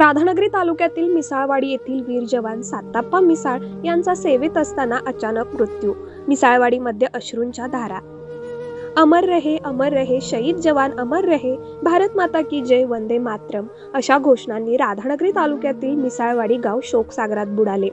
राधानगरी तालुक्यातील मिसाळवाडी येथील वीर जवान साताप्पा मिसाळ यांचा सेवेत असताना अचानक मृत्यू. मिसाळवाडीमध्ये अश्रूंच्या धारा. अमर रहे अमर रहे शहीद जवान अमर रहे भारत माता की जय वंदे मातरम अशा घोषणांनी राधानगरी तालुक्यातील मिसाळवाडी गाव शोकसागरात बुडाले.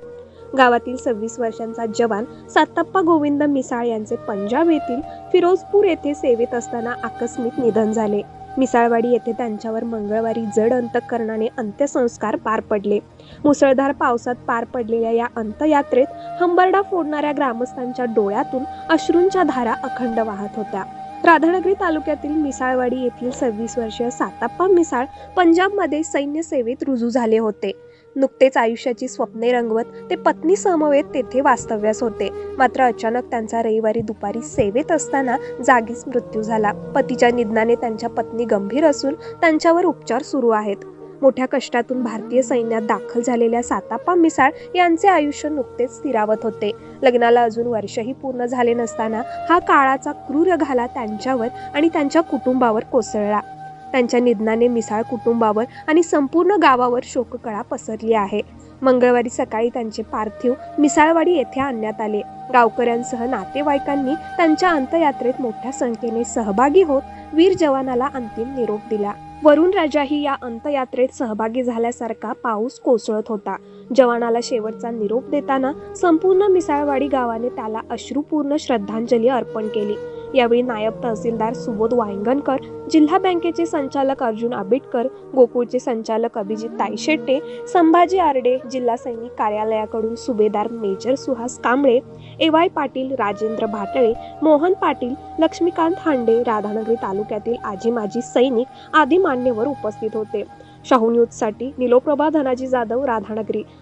गावातील सव्वीस वर्षांचा जवान साताप्पा गोविंद मिसाळ यांचे पंजाब येथील फिरोजपूर येथे सेवेत असताना आकस्मिक निधन झाले. मिसाळवाडी येथे त्यांच्यावर मंगळवारी जड अंतकरणाने अंत्यसंस्कार पार पडले. मुसळधार पावसात पार पडलेल्या या अंतयात्रेत हंबरडा फोडणाऱ्या ग्रामस्थांच्या डोळ्यातून अश्रूंच्या धारा अखंड वाहत होत्या. राधानगरी तालुक्यातील मिसाळवाडी येथील सव्वीस वर्षीय साताप्पा मिसाळ पंजाबमध्ये सैन्य सेवेत रुजू झाले होते. नुकतेच आयुष्याची स्वप्ने रंगवत ते पत्नी समवेत तेथे वास्तव्यास होते. मात्र अचानक त्यांचा रविवारी दुपारी सेवेत असताना जागीच मृत्यू झाला. पतीच्या निधनाने त्यांच्या पत्नी गंभीर असून त्यांच्यावर उपचार सुरू आहेत. मोठ्या कष्टातून भारतीय सैन्यात दाखल झालेल्या सातापा मिसाळ यांचे आयुष्य नुकतेच स्थिरावत होते. लग्नाला अजून वर्षही पूर्ण झाले नसताना हा काळाचा क्रूर घाला त्यांच्यावर आणि त्यांच्या कुटुंबावर कोसळला. त्यांच्या निधनाने मिसाळ कुटुंबावर आणि संपूर्ण गावावर शोककळा पसरली आहे. मंगळवारी सकाळी त्यांचे पार्थिव मिसाळवाडी येथे आणण्यात आले. गावकऱ्यांसह नातेवाईकांनी त्यांच्या अंत्ययात्रेत मोठ्या संख्येने सहभागी होत वीर जवानाला अंतिम निरोप दिला. वरुण राजाही या अंतयात्रेत सहभागी झाल्यासारखा पाऊस कोसळत होता. जवानाला शेवटचा निरोप देताना संपूर्ण मिसाळवाडी गावाने त्याला अश्रुपूर्ण श्रद्धांजली अर्पण केली. यावेळी नायब तहसीलदार सुबोध वांगणकर जिल्हा बँकेचे संचालक अर्जुन आबिटकर गोकुळचे संचालक अभिजित ताईशेट्टे संभाजी आरडे जिल्हा सैनिक कार्यालयाकडून Subedar major Suhas Kamble A Y Patil Rajendra Bhatale Mohan Patil Laxmikant Hande Radhanagari तालुक्यातील आजी माजी सैनिक आदी मान्यवर उपस्थित होते. शाहू न्यूजसाठी निलोप्रभा धनाजी जाधव राधानगरी.